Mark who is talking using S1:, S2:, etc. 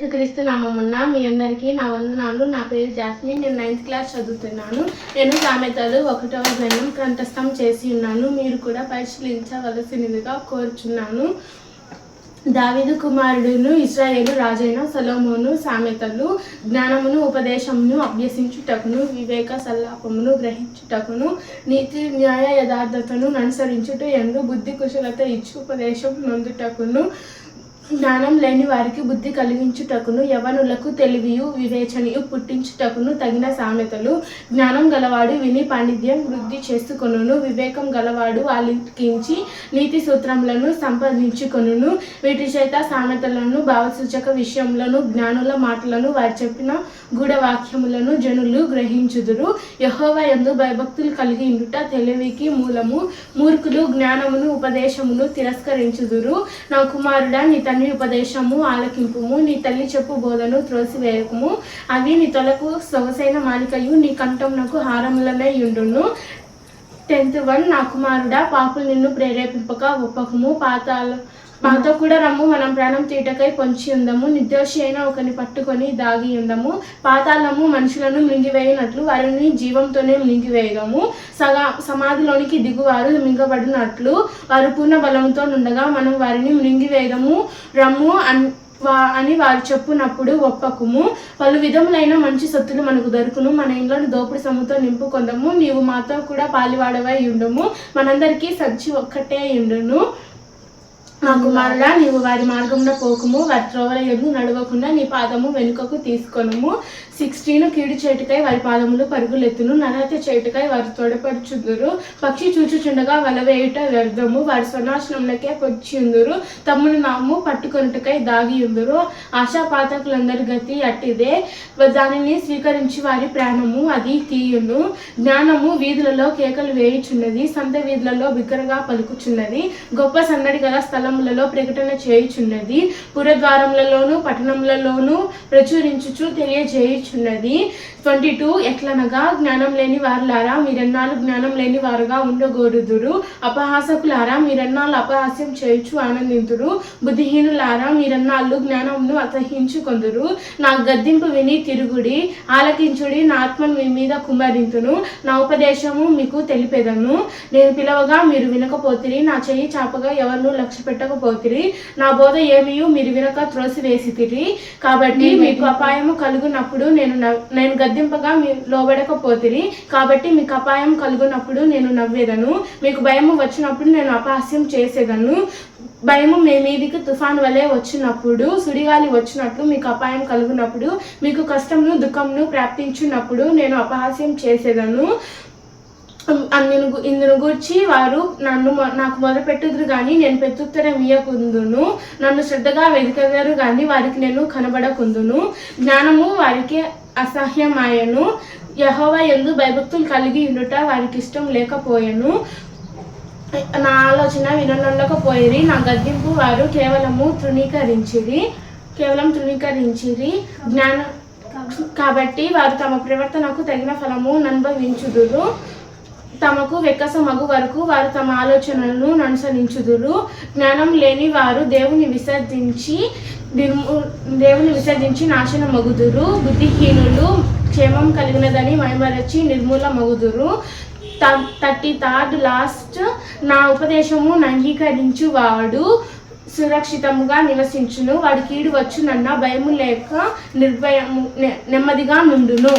S1: క్రీస్తు నామమున్న మీ అందరికీ నా వందనాలు. నా పేరు జాస్మిన్. నేను నైన్త్ క్లాస్ చదువుతున్నాను. నేను సామెతలు ఒకటవ గ్రంథం కంఠస్థం చేసి ఉన్నాను. మీరు కూడా పరిశీలించవలసినదిగా కోరుచున్నాను. దావిదు కుమారుడును ఇస్రాయేలు రాజైన సలోమును సామెతలు జ్ఞానమును ఉపదేశమును అభ్యసించుటకును వివేక సల్లాపమును గ్రహించుటకును నీతి న్యాయ యథార్థతను అనుసరించుట ఎందు బుద్ధి కుశలత ఇచ్చు ఉపదేశం నొందుటకును జ్ఞానం లేని వారికి బుద్ధి కలిగించుటకును యవనులకు తెలివియు వివేచనయు పుట్టించుటకును తగిన సామెతలు. జ్ఞానం గలవాడు విని పాండిత్యం వృద్ధి చేసుకొనును. వివేకం గలవాడు ఆలికించి నీతి సూత్రములను సంపాదించుకొనును. వీటి చేత సామెతలను భావసూచక విషయములను జ్ఞానుల మాటలను వారు చెప్పిన గూఢవాక్యములను జనులు గ్రహించుదురు. యహోవ ఎందు భయభక్తులు కలిగి ఉండుట తెలివికి మూలము. మూర్ఖులు జ్ఞానమును ఉపదేశమును తిరస్కరించుదురు. నా కుమారుడా నీ తండ్రి ఉపదేశము ఆలకింపుము నీ తల్లి చెప్పు బోధను త్రోసివేయకము. అవి నీ తొలకు సొగసైన మాలికయు నీ కంఠమునకు హారములనే ఉండును. టెన్త్ వన్ నా కుమారుడా పాపులు నిన్ను ప్రేరేపింపక ఒప్పకము. పాతాలు మాతో కూడా రమ్ము మనం ప్రాణం తీటకై పొంచి ఉందము. నిర్దోషి అయిన ఒకని పట్టుకొని దాగి ఉందము. పాతాళము మనుషులను మింగివేయనట్లు వారిని జీవంతోనే మింగివేయగము సగా సమాధిలోనికి దిగువారు మింగబడినట్లు వారు పూర్ణ బలంతో ఉండగా మనం వారిని మింగివేయగము రమ్ము అన్ వా- అని వారు చెప్పునప్పుడు ఒప్పకుము. పలు విధములైన మంచి సొత్తులు మనకు దొరుకును. మన ఇంట్లో దోపుడు సొమ్ముతో నింపుకొందము. నీవు మాతో కూడా పాలివాడవై ఉండుము. మనందరికీ సచ్చి ఒక్కటే ఉండును. నా కుమారుడా నీవు వారి మార్గంలో పోకుము వారి త్రోవల నడవకుండా నీ పాదము వెనుకకు తీసుకొనుము. సిక్స్టీన్ కీడు చేటుకై వారి పాదములు పరుగులెత్తును నరహత్య చేటుకై వారు తోడపడుచుందురు. పక్షి చూచుచుండగా వలవేయుట వ్యర్థము వారి స్వనాశనములకే పొచ్చియుందురు. తమ్ముని నాము పట్టుకొనుటకై దాగి ఉందురు ఆశాపాతకులందరి గతి అట్టిదే. దానిని స్వీకరించి వారి ప్రాణము అది తీయును. జ్ఞానము వీధులలో కేకలు వేయుచున్నది సంత వీధులలో బిగ్గరగా పలుకుచున్నది. గొప్ప సన్నడి గల స్థలం స్థలములలో ప్రకటన చేయుచున్నది. పురద్వారములలోను పట్టణములలోను ప్రచురించుచు తెలియజేయుచున్నది. ట్వంటీ టూ ఎట్లనగా జ్ఞానం లేని వారులారా మీరెన్నాళ్ళు జ్ఞానం లేని వారుగా ఉండగోరుదురు అపహాసకులారా మీరెన్నాళ్ళు అపహాస్యం చేయుచు ఆనందింతురు. బుద్ధిహీనులారా మీరెన్నాళ్ళు జ్ఞానంను అసహించుకొందురు. నా గద్దింపు విని తిరుగుడి ఆలకించుడి నా ఆత్మను మీ మీద కుమరింతును నా ఉపదేశము మీకు తెలిపేదను. నేను పిలవగా మీరు వినకపోతిరి నా చెయ్యి చాపగా ఎవరినూ లక్ష్య పెట్టకపోతిరి. నా బోధ ఏమియు మీరు వినక త్రోసివేసితిరి. కాబట్టి మీకు అపాయము కలుగునప్పుడు నేను నేను గద్దింపగా మీరు లోబడకపోతిరి. కాబట్టి మీకు అపాయం కలుగునప్పుడు నేను నవ్వేదను. మీకు భయము వచ్చినప్పుడు నేను అపహాస్యం చేసేదను. భయము మీ మీదికి తుఫాను వలె వచ్చినప్పుడు సుడిగాలి వచ్చినట్లు మీకు అపాయం కలుగునప్పుడు మీకు కష్టమును దుఃఖమును ప్రాప్తించినప్పుడు నేను అపహాస్యం చేసేదను. అందును ఇందును గూర్చి వారు నన్ను నాకు మొదలుపెట్టుదురు కానీ నేను ప్రత్యుత్తరం ఇయ్యకుందును. నన్ను శ్రద్ధగా వెదకగరు కానీ వారికి నేను కనబడకుందును. జ్ఞానము వారికి అసహ్యమాయను. యహోవా ఎందు భయభక్తులు కలిగి ఉండుట వారికి ఇష్టం లేకపోయెను. నా ఆలోచన విననుండకపోయేది నా గద్దింపు వారు కేవలము తృణీకరించిరి కేవలం తృణీకరించిరి. జ్ఞాన కాబట్టి వారు తమ ప్రవర్తనకు తగిన ఫలము అనుభవించుదురు తమకు వెక్కస మగు వరకు వారు తమ ఆలోచనలను అనుసరించుదురు. జ్ఞానం లేని వారు దేవుని విసర్జించి దేవుని విసర్జించి నాశనం మగుదురు బుద్ధిహీనులు క్షేమం కలిగినదని మైమరచి నిర్మూల మగుదురు థర్టీ థర్డ్ లాస్ట్ నా ఉపదేశము అంగీకరించు వాడు సురక్షితముగా నివసించును. వాడి కీడు వచ్చునన్న భయము లేక నిర్భయము నెమ్మదిగా నుండును.